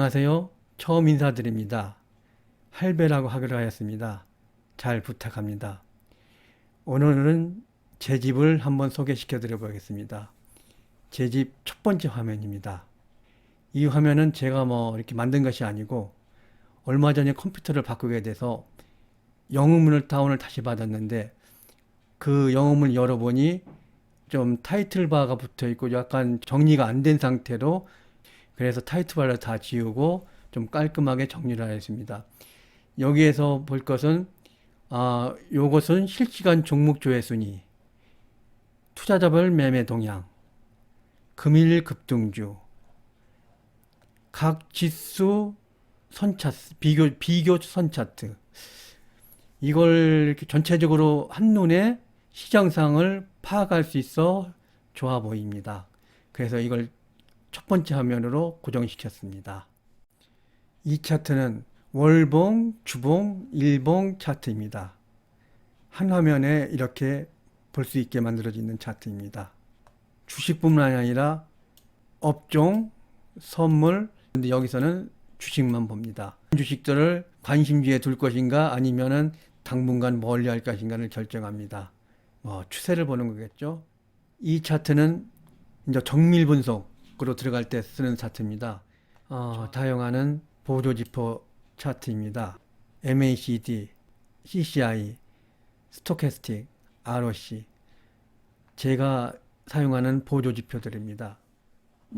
안녕하세요. 처음 인사드립니다. 할배라고 하기로 하였습니다. 잘 부탁합니다. 오늘은 제 집을 한번 소개시켜 드려 보겠습니다. 제 집 첫 번째 화면입니다. 이 화면은 제가 뭐 이렇게 만든 것이 아니고 얼마 전에 컴퓨터를 바꾸게 돼서 영음을 다운을 다시 받았는데 그 영음을 열어보니 좀 타이틀바가 붙어 있고 약간 정리가 안 된 상태로 그래서 타이틀바를 다 지우고 좀 깔끔하게 정리를 하였습니다. 여기에서 볼 것은 아 요것은 실시간 종목 조회 순위, 투자자별 매매 동향, 금일 급등주, 각 지수 선차트, 비교 비교 선차트 이걸 이렇게 전체적으로 한눈에 시장상을 파악할 수 있어 좋아 보입니다. 그래서 이걸 첫 번째 화면으로 고정시켰습니다. 이 차트는 월봉, 주봉, 일봉 차트입니다. 한 화면에 이렇게 볼 수 있게 만들어지는 차트입니다. 주식뿐만 아니라 업종, 선물, 근데 여기서는 주식만 봅니다. 주식들을 관심주에 둘 것인가 아니면은 당분간 멀리 할 것인가를 결정합니다. 뭐 추세를 보는 거겠죠. 이 차트는 이제 정밀 분석 으로 들어갈 때 쓰는 차트입니다. 어, 다용하는 보조지표 차트입니다. MACD, CCI, 스토캐스틱, ROC 제가 사용하는 보조지표들입니다.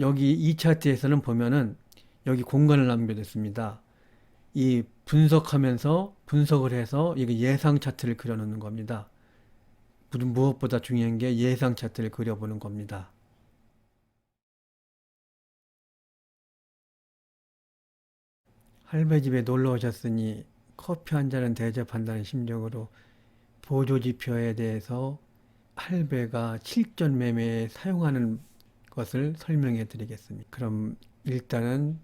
여기 이 차트에서는 보면은 여기 공간을 남겨뒀습니다. 이 분석하면서 분석을 해서 이게 예상 차트를 그려놓는 겁니다. 무엇보다 중요한 게 예상 차트를 그려보는 겁니다. 할배 집에 놀러 오셨으니 커피 한 잔은 대접한다는 심정으로 보조지표에 대해서 할배가 실전 매매에 사용하는 것을 설명해 드리겠습니다. 그럼 일단은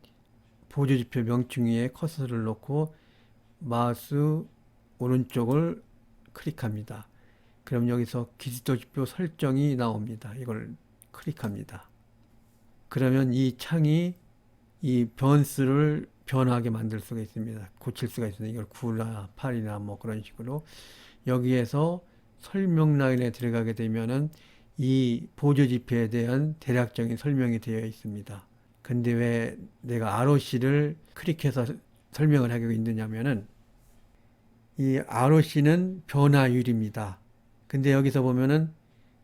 보조지표 명칭 위에 커서를 놓고 마우스 오른쪽을 클릭합니다. 그럼 여기서 기지도지표 설정이 나옵니다. 이걸 클릭합니다. 그러면 이 창이 이 변수를 변하게 만들 수가 있습니다. 고칠 수가 있습니다. 이걸 9나 8이나 뭐 그런 식으로 여기에서 설명 라인에 들어가게 되면은 이 보조 지표에 대한 대략적인 설명이 되어 있습니다. 근데 왜 내가 ROC를 클릭해서 설명을 하고 있느냐면은 이 ROC는 변화율입니다. 근데 여기서 보면은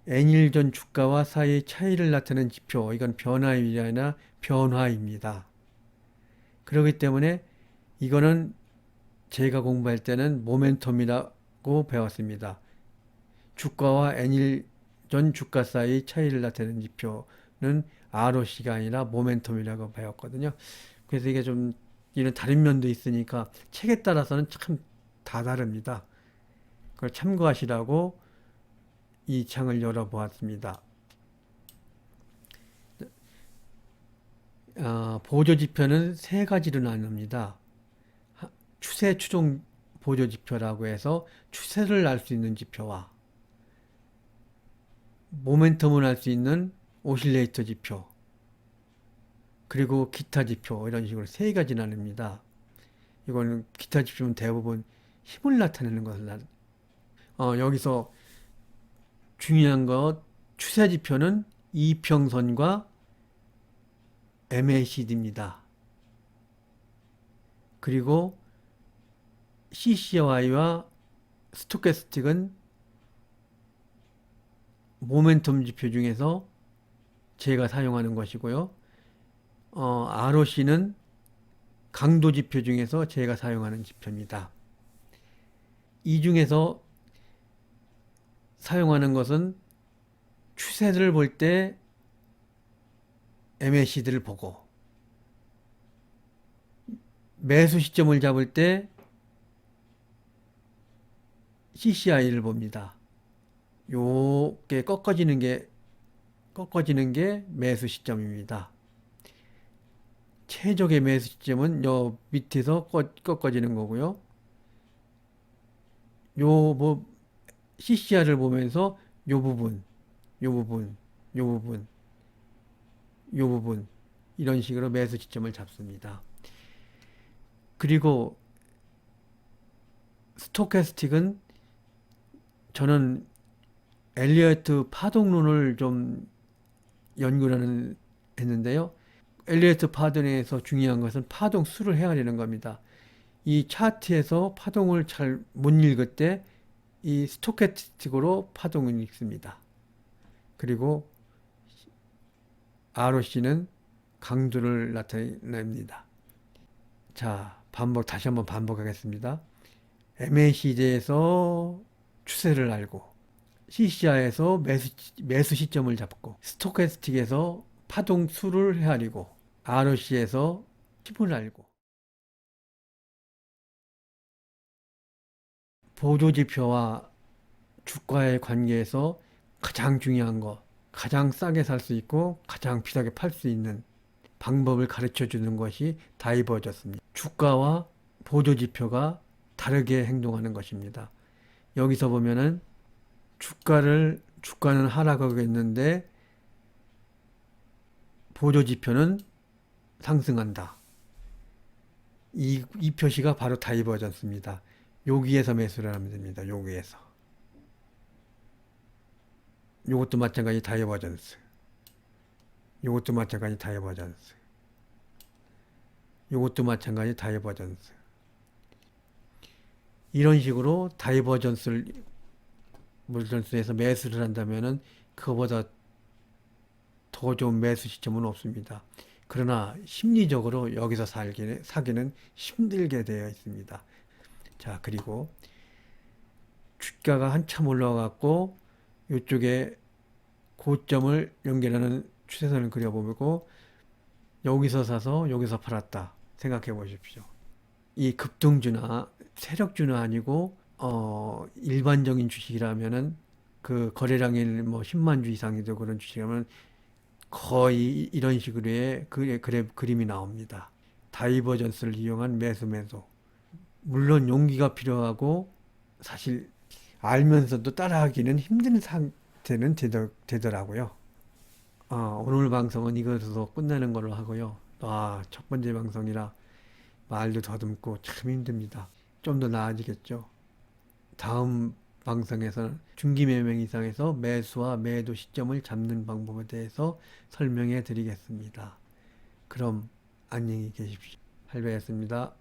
N일 전 주가와 사이의 차이를 나타내는 지표, 이건 변화율이 아니라 변화입니다. 그렇기 때문에 이거는 제가 공부할 때는 모멘텀이라고 배웠습니다. 주가와 N일 전 주가 사이 차이를 나타내는 지표는 ROC가 아니라 모멘텀이라고 배웠거든요. 그래서 이게 좀 이런 다른 면도 있으니까 책에 따라서는 참 다 다릅니다. 그걸 참고하시라고 이 창을 열어보았습니다. 어, 보조 지표는 세 가지로 나눕니다. 추세 추종 보조 지표라고 해서 추세를 알 수 있는 지표와 모멘텀을 알 수 있는 오실레이터 지표 그리고 기타 지표 이런 식으로 세 가지 나눕니다. 이거는 기타 지표는 대부분 힘을 나타내는 것을 나 어, 여기서 중요한 것 추세 지표는 이평선과 MACD입니다. 그리고 CCY와 스토캐스틱은 모멘텀 지표 중에서 제가 사용하는 것이고요. 어, ROC는 강도 지표 중에서 제가 사용하는 지표입니다. 이 중에서 사용하는 것은 추세를 볼 때 MACD를 보고 매수 시점을 잡을 때 CCI를 봅니다. 요게 꺾어지는 게 꺾어지는 게 매수 시점입니다. 최적의 매수 시점은 요 밑에서 꺾어지는 거고요. 요 뭐 CCR을 보면서 요 부분, 요 부분, 요 부분, 요 부분 이런 식으로 매수 시점을 잡습니다. 그리고 스토캐스틱은 저는 엘리어트 파동론을 좀 연구를 했는데요. 엘리어트 파동에서 중요한 것은 파동 수를 헤아리는 겁니다. 이 차트에서 파동을 잘 못 읽을 때 이 스토캐스틱으로 파동을 읽습니다. 그리고 ROC는 강도를 나타냅니다. 자, 반복, 다시 한번 반복하겠습니다. MACD에서 추세를 알고, CCI에서 매수, 매수 시점을 잡고, 스토캐스틱에서 파동 수를 헤아리고, ROC에서 힘을 알고, 보조 지표와 주가의 관계에서 가장 중요한 거, 가장 싸게 살 수 있고 가장 비싸게 팔 수 있는 방법을 가르쳐 주는 것이 다이버졌습니다. 주가와 보조 지표가 다르게 행동하는 것입니다. 여기서 보면은 주가를 주가는 하락하고 있는데 보조 지표는 상승한다. 이, 이 표시가 바로 다이버전스입니다. 여기에서 매수를 하면 됩니다. 여기에서. 요것도 마찬가지 다이버전스. 요것도 마찬가지 다이버전스. 요것도 마찬가지 다이버전스. 이런 식으로 다이버전스를 물전스에서 매수를 한다면은 그거보다 더 좋은 매수 시점은 없습니다. 그러나 심리적으로 여기서 살기는, 사기는 힘들게 되어 있습니다. 자, 그리고 주가가 한참 올라가고 이쪽에 고점을 연결하는 추세선을 그려보고 여기서 사서 여기서 팔았다 생각해 보십시오. 이 급등주나 세력주는 아니고 어 일반적인 주식이라면은 그 거래량이 뭐 10만 주 이상이도 그런 주식이라면 거의 이런 식으로의 그 그래, 그림이 나옵니다. 다이버전스를 이용한 매수 매도. 물론 용기가 필요하고 사실 알면서도 따라하기는 힘든 상태는 되더, 되더라고요. 아, 오늘 방송은 이것으로 끝내는 걸로 하고요. 아, 첫 번째 방송이라 말도 더듬고 참 힘듭니다. 좀 더 나아지겠죠. 다음 방송에서는 중기매매 이상에서 매수와 매도 시점을 잡는 방법에 대해서 설명해 드리겠습니다. 그럼 안녕히 계십시오. 할배였습니다.